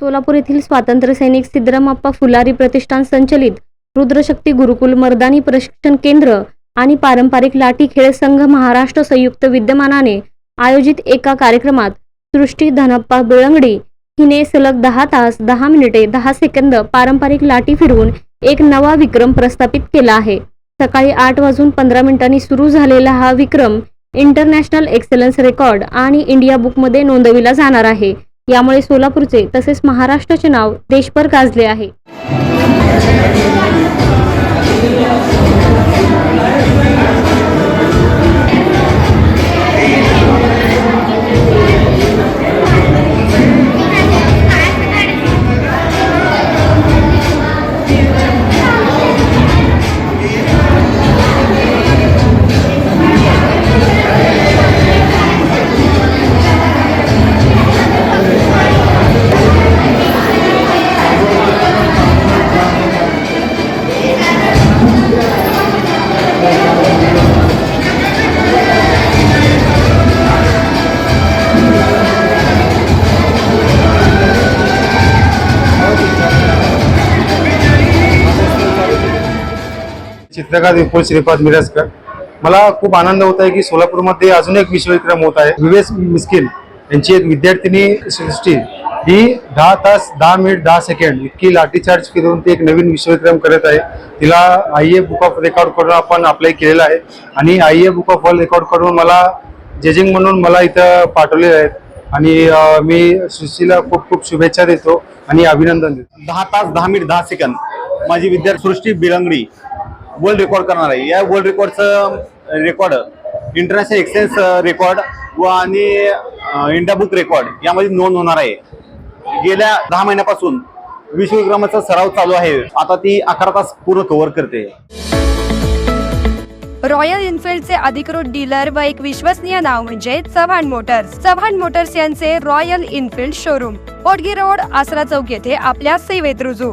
सोलापूर येथील स्वातंत्र्य सैनिक सिद्धरामप्पा फुलारी प्रतिष्ठान संचलित रुद्रशक्ती गुरुकुल मर्दानी प्रशिक्षण केंद्र आणि पारंपरिक लाठी खेळ संघ महाराष्ट्र संयुक्त विद्यमानाने आयोजित एका कार्यक्रमात सृष्टी धनप्पा बेळंगडी हिने सलग दहा तास दहा मिनिटे दहा सेकंद पारंपरिक लाठी फिरवून एक नवा विक्रम प्रस्थापित केला आहे. सकाळी आठ वाजून पंधरा मिनिटांनी सुरू झालेला हा विक्रम इंटरनॅशनल एक्सलन्स रेकॉर्ड आणि इंडिया बुकमध्ये नोंदविला जाणार आहे. यामुळे सोलापूरचे तसेच महाराष्ट्राचे नाव देशभर गाजले आहे. चित्रकार विपुल श्रीपाद मिरजकर. मला खूप आनंद होत आहे की सोलापूरमध्ये अजून एक विश्वविक्रम होत आहे. विवेश मिस्किल यांची एक विद्यार्थिनी सृष्टी ही दहा तास दहा मिनिट दहा सेकंड इतकी लाठीचार्ज फिरवून ती एक नवीन विश्वविक्रम करत आहे. तिला I A book of record करून आपण अप्लाय केलेला आहे. आणि I A book of world record करून मला जजिंग म्हणून मला इथं पाठवलेले आहेत. आणि मी सृष्टीला खूप खूप शुभेच्छा देतो आणि अभिनंदन देतो. दहा तास दहा मिनिट दहा सेकंद. माझी विद्यार्थी सृष्टी बिरंगडी. वर्ल्ड रेकॉर्ड करणार आहे. या वर्ल्ड रेकॉर्डचं रेकॉर्ड इंटरनॅशनल एक्सचेंज रेकॉर्ड व आणि इंडिया बुक रेकॉर्ड यामध्ये नोंद होणार आहे. गेल्या दहा महिन्यापासून विश्वविक्रमाचा सराव चालू आहे. आता ती अकरा तास पूर्ण कव्हर करते. रॉयल इन्फिल्डचे अधिकृत डीलर व एक विश्वसनीय नाव म्हणजे चव्हाण मोटर्स चव्हाण मोटर्स यांचे Royal Enfield showroom Potgi road Asara Chowk येथे आपल्या सेवेत रुजू.